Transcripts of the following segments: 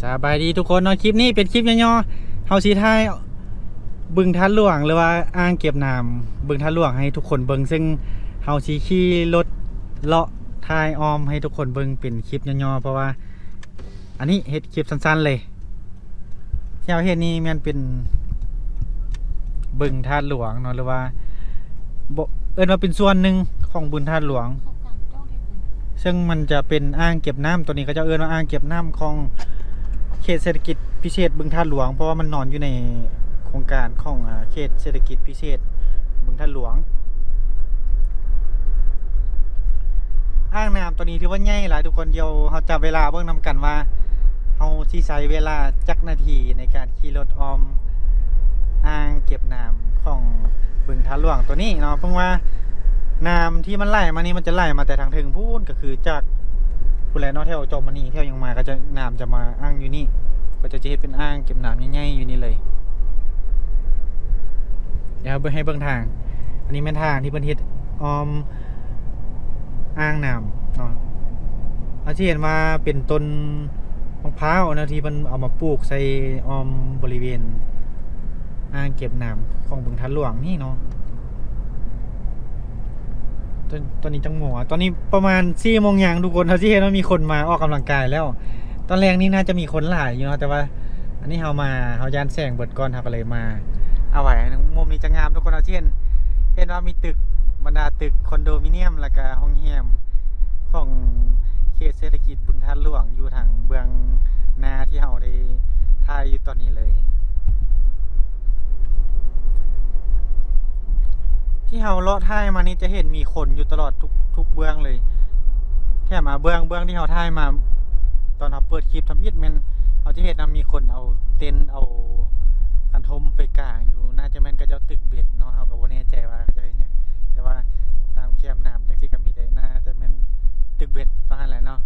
สบายดีทุกคนเนาะคลิปนี้เป็นคลิปย่อๆเฮาสิถ่ายบึงทัดหลวงหรือว่าอ่างเก็บน้ำบึงทัดหลวงให้ทุกคนเบิ่งซึ่งเฮาสิขี่รถเลาะถ่ายออมให้ทุกคนเบิ่งเป็นคลิปย่อๆเพราะว่า อันนี้เฮ็ดคลิปสั้นๆเลยที่เฮาเฮ็ดนี่มันเป็นบึงทัดหลวงเนาะหรือว่าบ่เอิ้นว่าเป็นส่วนหนึ่งของบึงทัดหลวงเขากลางจ้องให้เป็นซึ่งมันจะเป็นอ่างเก็บน้ำตัวนี้ก็จะเอิ้นว่าอ่างเก็บน้ำของ เขตเศรษฐกิจพิเศษบึงท่าหลวง เพราะว่ามันนอนอยู่ในโครงการของเขตเศรษฐกิจพิเศษบึงท่าหลวงอ่างน้ำตัวนี้ถือว่าใหญ่หลายทุกคนเดียวเขาจับเวลาเบิ่งนำกันว่าเขาสิใช้เวลาจักนาทีในการขี่รถออมอ่างเก็บน้ำของบึงท่าหลวงตัวนี้เนาะเพิ่งว่าน้ำที่มันไหลมานี่มันจะไหลมาแต่ทางถึงพูนก็คือจาก ผู้แลนอกแถวจอมมานี่แถวยังมาก็จะน้ำจะมาอ้างอยู่นี่ ก็จะจะเฮ็ดเป็นอ่างเก็บน้ำใหญ่ๆอยู่นี่เลยเดี๋ยวเบิ่งให้เบิ่งทาง อันนี้เป็นทางที่เพิ่นเฮ็ดออมอ่างน้ำเนาะอาจจะเห็นว่าเป็นต้นมะพร้าวนะที่เพิ่นเอามาปลูกใส่ออมบริเวณ อ่างเก็บน้ำของบึงทันหลวงนี่เนาะ ตอนตอนนี้จังหวะตอนนี้ประมาณสี่โมงยางทุกคนเขาที่เห็นว่ามีคนมาออกกำลังกายแล้ว ตอนแรกนี่น่าจะมีคนหลายอยู่เนาะแต่ว่า อันนี้เขามาเขายานแสงเบิดก่อนครับก็เลยมา เอาไว้มุมนี้จะงามทุกคนเอาเช่นเห็นว่ามีตึกบรรดาตึกคอนโดมิเนียมแล้วก็ห้องแฮมของเขตเศรษฐกิจบึงทันหลวงอยู่ทางเบื้องนาที่เราได้ถ่ายอยู่ตอนนี้เลย เฮาเลาะท่ายมานี่จะเห็นมีคนอยู่ตลอดทุกทุกเบื้องเลยแค่มาเบื้องเบื้องที่เฮาท่ายมา ตอนเราเปิดคลิปทำยิดมันเราจะเห็นนะมีคนเอาเต็นเอากันทมไปกางอยู่น่าจะแม่นก็จะตึกเบ็ดเนาะเฮาก็บ่แน่ใจว่าจะเฮ็ดหยังแต่ว่าตามแคมน้ำจังซี่ก็มีแต่น่าจะแม่นตึกเบ็ดตอนนั้นแหละเนาะ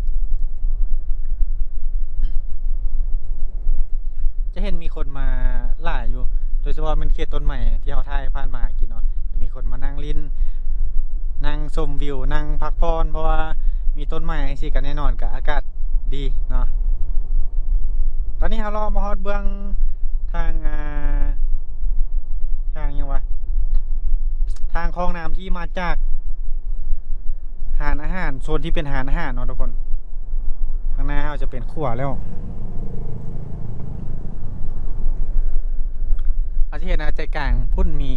จะเห็นมีคนมาหลายอยู่ โดยเฉพาะมันเขตต้นใหม่ที่เขาถ่ายผ่านมากินเนาะจะมีคน มานั่งลินนั่งชมวิวนั่งพักผ่อนเพราะว่ามีต้นไม้สิกันแน่นอนกับอากาศดีเนาะตอนนี้เรารอมาฮอดเบื้องทางอ่าทางยังวะทางคลองน้ำที่มาจากหานอาหารโซนที่เป็นหานอาหารเนาะทุกคนข้างหน้าเราจะเป็นขั่วแล้วอาจจะเห็นนะใจกลางพุ่นมี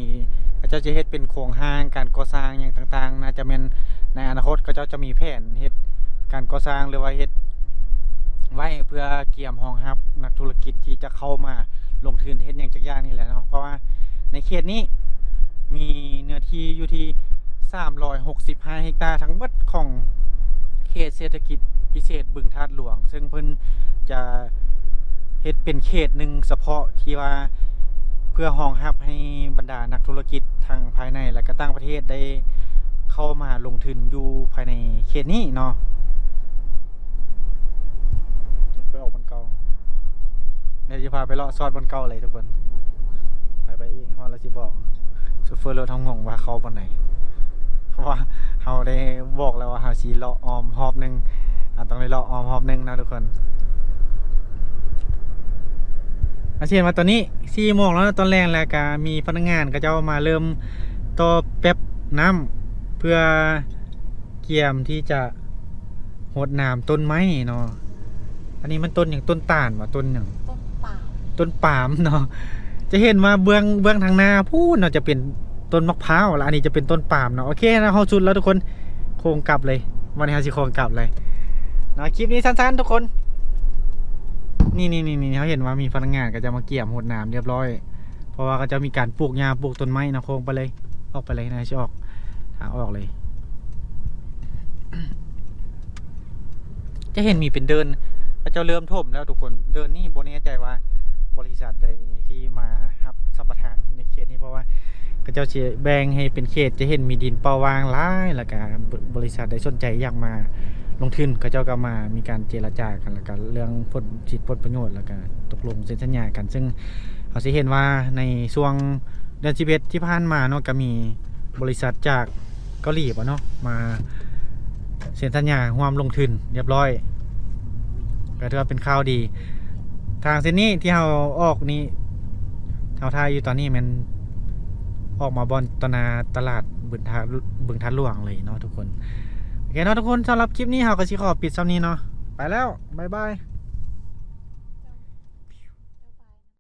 เขาเจ้าจะเฮ็ดเป็นโครงห้างการก่อสร้างอย่างต่างๆน่าจะเป็นในอนาคตเขาเจ้าจะมีแผนเฮ็ดการก่อสร้างหรือว่าเฮ็ดไว้เพื่อเกี่ยมรองรับ นักธุรกิจที่จะเข้ามาลงทุนเฮ็ดอย่างจักอย่างนี่แหละเนาะเพราะว่าในเขตนี้มีเนื้อที่อยู่ที่ 365เฮกตาร์ทั้งหมดของเขตเศรษฐกิจพิเศษบึงธาตุหลวง ซึ่งเพิ่นจะเฮ็ดเป็นเขตหนึ่งเฉพาะที่ว่า เพื่อรองรับให้บรรดานักธุรกิจทางภายในและก็ต่างประเทศได้เข้ามาลงทุนอยู่ภายในเขตนี้เนาะไปออกบนเก่าเดี๋ยวจะพาไปเลาะซอดบนเก่าเลยทุกคน ไปไปอีกฮอเราจะบอกซูเฟอร์รถท้องงงว่าเขาบนไหนเพราะว่าเขาได้บอกแล้วว่าเขาสีเลาะออมหอบหนึ่งอาต้องได้เลาะออมหอบหนึ่งนะทุกคน อาเช่นว่าตอนนี้สี่โมงแล้วตอนแรกแล้วก็มีพนักงานก็จะมาเริ่มต่อแป๊บน้ำเพื่อเกี่ยมที่จะหดน้ำต้นไม้เนาะอันนี้มันต้นอย่างต้นตาลวะต้นอย่างต้นป่าต้นปาล์มเนาะจะเห็นว่าเบื้องเบื้องทางหน้าพูดเนาะจะเป็นต้นมะพร้าวแล้วอันนี้จะเป็นต้นปาล์มเนาะโอเคนะเขาชุดแล้วทุกคนโค้งกลับเลยวันนี้เขาสิโค้งกลับเลยนะคลิปนี้สั้นๆทุกคน นี่นี่นี่นี่เขาเห็นว่ามีพนักงานก็จะมาเกี่ยมหดน้ำเรียบร้อย เพราะว่าก็จะมีการปลูกหญ้าปลูกต้นไม้นะโค้งไปเลย ออกไปเลยนะชิออกทางออกเลย จะเห็นมีเป็นเดินพระเจ้าเริ่มถมแล้วทุกคนเดินนี่บนนี้ใจว่าบริษัทใดที่มารับสัมปทานในเขตนี้เพราะว่าก็เจ้าเชีแบ่งให้เป็นเขตจะเห็นมีดินเปล่าวางหลายแล้วก็บริษัทใดสนใจอยากมา ลงทุนเขาเจ้าก็มามีการเจรจากันแล้วก็เรื่องผลสิทธิผลประโยชน์แล้วก็ตกลงเซ็นสัญญากัน ซึ่งเราสิเห็นว่าในช่วงเดือน11ที่ผ่านมาเนาะก็มีบริษัทจากเกาหลีปะเนาะมาเซ็นสัญญาร่วมลงทุนเรียบร้อยก็ถือว่าเป็นข่าวดี ทางเส้นนี้ที่เราออกนี่เราทายอยู่ตอนนี้มันออกมาบอนตนาตลาดบึงทาบึงทัดหลวงเลยเนาะทุกคน โอเคเนาะทุกคนสำหรับคลิปนี้เราก็สิขอปิดซ้ำนี้เนาะไปแล้ว บ๊ายบาย